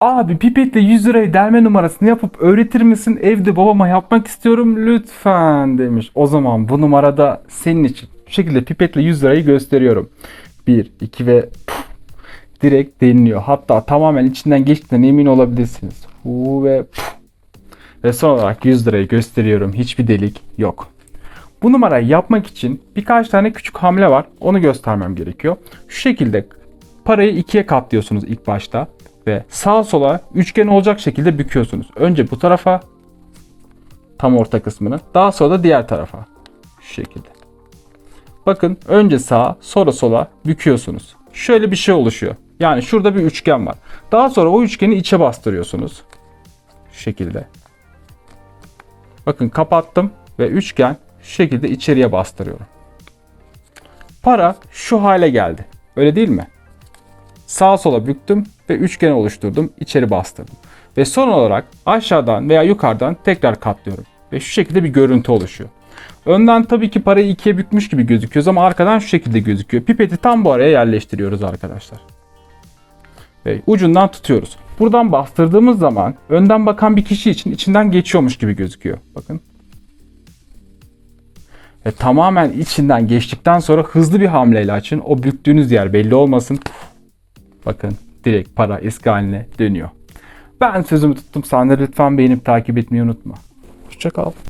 Abi pipetle 100 lirayı delme numarasını yapıp öğretir misin? Evde babama yapmak istiyorum lütfen demiş. O zaman bu numarada senin için. Bu şekilde pipetle 100 lirayı gösteriyorum. 1, 2 ve puf, direkt deniliyor. Hatta tamamen içinden geçtiğinden emin olabilirsiniz. Hu ve puf. Ve son olarak 100 lirayı gösteriyorum. Hiçbir delik yok. Bu numarayı yapmak için birkaç tane küçük hamle var. Onu göstermem gerekiyor. Şu şekilde parayı ikiye katlıyorsunuz ilk başta ve sağa sola üçgen olacak şekilde büküyorsunuz. Önce bu tarafa tam orta kısmını, daha sonra da diğer tarafa. Şu şekilde. Bakın önce sağa, sonra sola büküyorsunuz. Şöyle bir şey oluşuyor. Yani şurada bir üçgen var. Daha sonra o üçgeni içe bastırıyorsunuz. Şu şekilde. Bakın kapattım ve üçgen şu şekilde içeriye bastırıyorum. Para şu hale geldi. Öyle değil mi? Sağa sola büktüm ve üçgen oluşturdum. içeri bastırdım. Ve son olarak aşağıdan veya yukarıdan tekrar katlıyorum. Ve şu şekilde bir görüntü oluşuyor. Önden tabii ki parayı ikiye bükmüş gibi gözüküyoruz ama arkadan şu şekilde gözüküyor. Pipeti tam bu araya yerleştiriyoruz arkadaşlar. Ve ucundan tutuyoruz. Buradan bastırdığımız zaman önden bakan bir kişi için içinden geçiyormuş gibi gözüküyor. Bakın. Ve tamamen içinden geçtikten sonra hızlı bir hamleyle açın. O büktüğünüz yer belli olmasın. Bakın direkt para eski haline dönüyor. Ben sözümü tuttum. De lütfen beğenip takip etmeyi unutma. Hoşçakal.